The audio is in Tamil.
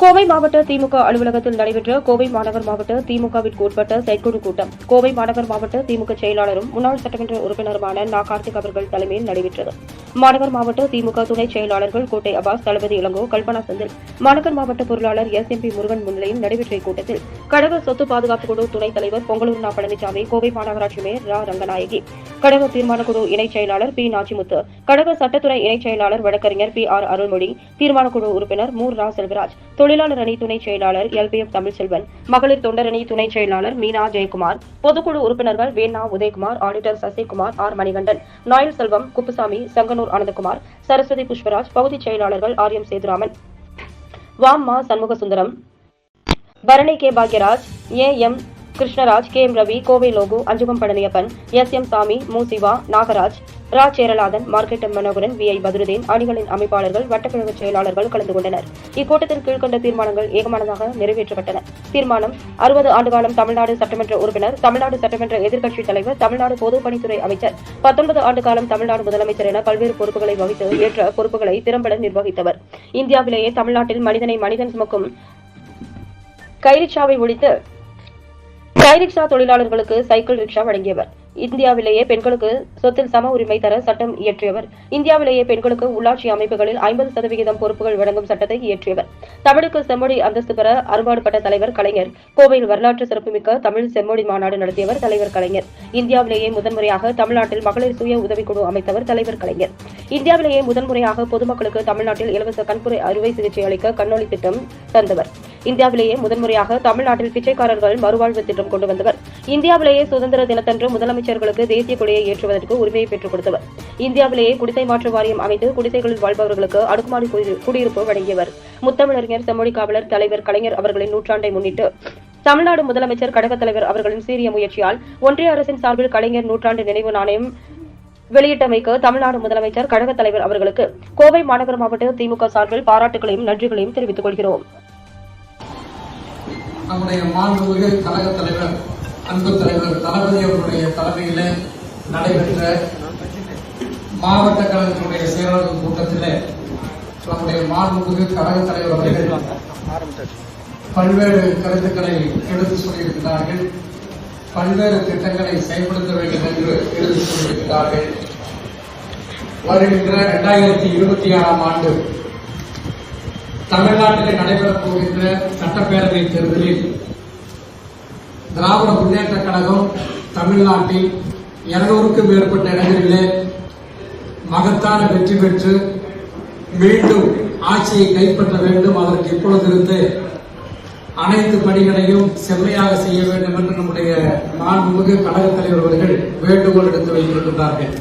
கோவை மாவட்ட திமுக அலுவலகத்தில் நடைபெற்ற கோவை மாநகர் மாவட்ட திமுகவிற்கு உட்பட்ட செயற்குழு கூட்டம். கோவை மாநகர் மாவட்ட திமுக செயலாளரும் முன்னாள் சட்டமன்ற உறுப்பினருமான நா. கார்த்திக் அவர்கள் தலைமையில் நடைபெற்றது. மாநகர் மாவட்ட திமுக துணை செயலாளர்கள் கோட்டை அபாஸ் தளபதி இளங்கோ கல்பனா செந்தில். மாநகர் மாவட்ட பொருளாளர் எஸ். எம். பி. முருகன் முன்னிலையில் நடைபெற்ற இக்கூட்டத்தில் கழக சொத்து பாதுகாப்பு குழு துணைத் தலைவர் பொங்கலூர் நா. பழனிசாமி கோவை மாநகராட்சி மேயர் ரா. ரங்கநாயகி கழக தீர்மானக்குழு இணைச் செயலாளர் பி நாச்சிமுத்து கழக சட்டத்துறை இணைச் செயலாளர் வழக்கறிஞர் பி ஆர் அருள்மொழி தீர்மானக்குழு உறுப்பினர் மூர் ரா செல்வராஜ் தொழிலாளர் அணி துணை செயலாளர் எல் பி எஃப் தமிழ்செல்வன் மகளிர் தொண்டரணி துணைச் செயலாளர் மீனா ஜெயக்குமார் பொதுக்குழு உறுப்பினர்கள் வேணா உதயகுமார் ஆடிட்டர் சசிகுமார் ஆர் மணிகண்டன் நாயல் செல்வம் குப்புசாமி சங்கனூர் ஆனந்தகுமார் சரஸ்வதி புஷ்பராஜ் பகுதிச் செயலாளர்கள் ஆர் எம் சேதுராமன். வாம் மா Shanmuga Sundaram Bharani K Bhagyaraj A M Krishnaraj K. M. Ravi Kovai Logu Anjugam Palaniappan S. M. Sami M. Siva Nagaraj raw. Cheralathan market Manoharan V. I. Badhurudeen அணிகளின் அமைப்பாளர்கள் வட்டக்கழக செயலாளர்கள் கலந்து கொண்டனர். இக்கூட்டத்தில் கீழ்கண்ட தீர்மானங்கள் ஏகமனதாக நிறைவேற்றப்பட்டன. தீர்மானம் அறுபது ஆண்டுகாலம் தமிழ்நாடு சட்டமன்ற உறுப்பினர் தமிழ்நாடு சட்டமன்ற எதிர்க்கட்சித் தலைவர் தமிழ்நாடு பொதுப்பணித்துறை அமைச்சர் பத்தொன்பது ஆண்டு காலம் தமிழ்நாடு முதலமைச்சர் என பல்வேறு பொறுப்புகளை வகித்து ஏற்ற பொறுப்புகளை திறம்பட நிர்வகித்தவர். இந்தியாவிலேயே தமிழ்நாட்டில் மனிதனை மனிதன் சுமக்கும் கைரிச்சாவை ஒழித்து கைரிக்ஷா தொழிலாளர்களுக்கு சைக்கிள் ரிக்ஷா வழங்கியவர். இந்தியாவிலேயே பெண்களுக்கு சொத்தில் சம உரிமை தர சட்டம் இயற்றியவர். இந்தியாவிலேயே பெண்களுக்கு உள்ளாட்சி அமைப்புகளில் ஐம்பது சதவிகிதம் பொறுப்புகள் வழங்கும் சட்டத்தை இயற்றியவர். தமிழுக்கு செம்மொழி அந்தஸ்து பெற அறுபாடுபட்ட தலைவர் கலைஞர். கோவையில் வரலாற்று சிறப்புமிக்க தமிழ் செம்மொழி மாநாடு நடத்தியவர் தலைவர் கலைஞர். இந்தியாவிலேயே முதன்முறையாக தமிழ்நாட்டில் மகளிர் சுய உதவிக்குழு அமைத்தவர் தலைவர் கலைஞர். இந்தியாவிலேயே முதன்முறையாக பொதுமக்களுக்கு தமிழ்நாட்டில் இலவச கண்புரை அறுவை சிகிச்சை அளிக்க கண்ணொளி திட்டம் தந்தவர். இந்தியாவிலேயே முதன்முறையாக தமிழ்நாட்டில் பிச்சைக்காரர்கள் மறுவாழ்வு திட்டம் கொண்டு வந்தவர். இந்தியாவிலேயே சுதந்திர தினத்தன்று முதலமைச்சர்களுக்கு தேசிய கொடியை ஏற்றுவதற்கு உரிமையை பெற்றுக் கொடுத்தவர். இந்தியாவிலேயே குடிசை மாற்று வாரியம் அமைத்து குடிசைகளில் வாழ்பவர்களுக்கு அடுக்குமாடி குடியிருப்பு வழங்கியவர். முத்தமிழறிஞர் செம்மொழி காவலர் தலைவர் கலைஞர் அவர்களின் நூற்றாண்டை முன்னிட்டு தமிழ்நாடு முதலமைச்சர் கழகத் தலைவர் அவர்களின் சீரிய முயற்சியால் ஒன்றிய அரசின் சார்பில் கலைஞர் நூற்றாண்டு நினைவு நாணயம் வெளியிட்டமைக்கு தமிழ்நாடு முதலமைச்சர் கழகத் தலைவர் அவர்களுக்கு கோவை மாநகர மாவட்ட திமுக சார்பில் பாராட்டுகளையும் நன்றிகளையும் தெரிவித்துக் கொள்கிறோம். நம்முடைய மாண்புமிகு கழக தலைவர் அன்பு தலைவர் தளபதி அவர்களுடைய தலைமையில நடைபெற்ற மாவட்ட கழகத்தினுடைய செயலாளர்கள் கூட்டத்தில் நம்முடைய மாண்புமிகு கழக தலைவர் அவர்கள் பல்வேறு கருத்துக்களை எடுத்து சொல்லியிருக்கிறார்கள். பல்வேறு திட்டங்களை செயல்படுத்த வேண்டும் என்று எடுத்து சொல்லியிருக்கிறார்கள். வருகின்ற இரண்டாயிரத்தி இருபத்தி ஆறாம் ஆண்டு தமிழ்நாட்டிலே நடைபெறப் போகின்ற சட்டப்பேரவை தேர்தலில் திராவிட முன்னேற்ற கழகம் தமிழ்நாட்டில் இருநூறுக்கும் மேற்பட்ட இடங்களிலே மகத்தான வெற்றி பெற்று மீண்டும் ஆட்சியை கைப்பற்ற வேண்டும். அதற்கு இப்பொழுதிருந்து அனைத்து பணிகளையும் செம்மையாக செய்ய வேண்டும் என்று நம்முடைய மாண்புமிகு கழகத் தலைவர் அவர்கள் வேண்டுகோள் எடுத்து வைத்திருக்கின்றார்கள்.